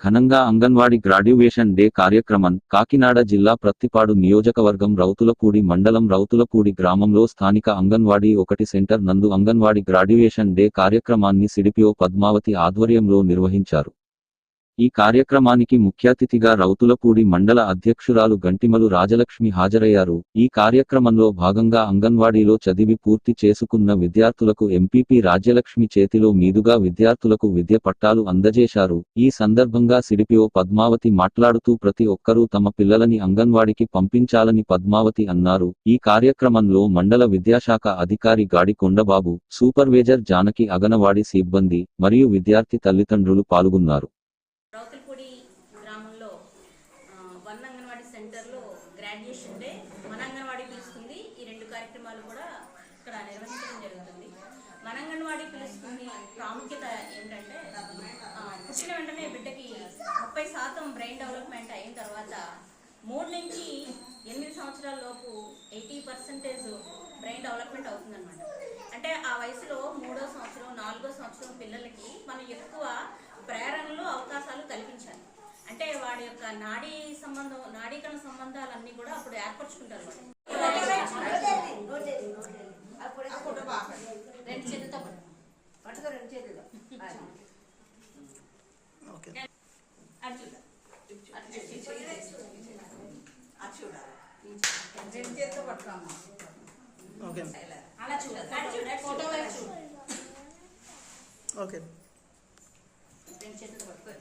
ఘనంగా anganwadi graduation day కార్యక్రమం కాకినాడ జిల్లా ప్రత్తిపాడు నియోజకవర్గం రౌతులపూడి మండలం రౌతులపూడి గ్రామంలో స్థానిక అంగన్వాడీ ఒకటి సెంటర్ నందు అంగన్వాడి గ్రాడ్యుయేషన్ డే కార్యక్రమాన్ని సిడిపిఓ పద్మావతి ఆధ్వర్యంలో నిర్వహించారు. ఈ కార్యక్రమానికి ముఖ్య అతిథిగా రౌతులపూడి మండల అధ్యక్షురాలు గంటిమలు రాజలక్ష్మి హాజరయ్యారు. ఈ కార్యక్రమంలో భాగంగా అంగన్వాడీలో చదివి పూర్తి చేసుకున్న విద్యార్థులకు ఎంపీపీ రాజ్యలక్ష్మి చేతిలో మీదుగా విద్యార్థులకు విద్య పట్టాలు అందజేశారు. ఈ సందర్భంగా సిడిపిఓ పద్మావతి మాట్లాడుతూ ప్రతి ఒక్కరూ తమ పిల్లలని అంగన్వాడికి పంపించాలని పద్మావతి అన్నారు. ఈ కార్యక్రమంలో మండల విద్యాశాఖ అధికారి గాడి కొండబాబు సూపర్వైజర్ జానకి అగనవాడి సిబ్బంది మరియు విద్యార్థి తల్లిదండ్రులు పాల్గొన్నారు రౌతులపూడి గ్రామంలో ఆ, వన్ అంగన్వాడీ సెంటర్లో గ్రాడ్యుయేషన్ డే మన అంగన్వాడీ పిలుస్తుంది. ఈ రెండు కార్యక్రమాలు కూడా ఇక్కడ నిర్వహించడం జరుగుతుంది. మన అంగన్వాడీ పిలుస్తుంది ప్రాముఖ్యత ఏంటంటే పుట్టిన వెంటనే బిడ్డకి ముప్పై శాతం బ్రెయిన్ డెవలప్మెంట్ అయిన తర్వాత మూడు నుంచి ఎనిమిది సంవత్సరాల లోపు ఎయిటీ పర్సెంటేజ్ బ్రెయిన్ డెవలప్మెంట్ అవుతుందన్నమాట. అంటే ఆ వయసులో మూడో సంవత్సరం నాలుగో సంవత్సరం పిల్లలకి మనం ఎక్కువ ప్రేరణ నాడీ సంబంధం నాడీకరణ సంబంధాలన్నీ కూడా అప్పుడు ఏర్పరచుకుంటారు రెండు చేతులతో. పట్టుకో. రెండు పట్టుకోమ్మా అలా చూడు ఫోటో వైపు చూడు ఓకే. రెండు చేతులు పట్టుకో.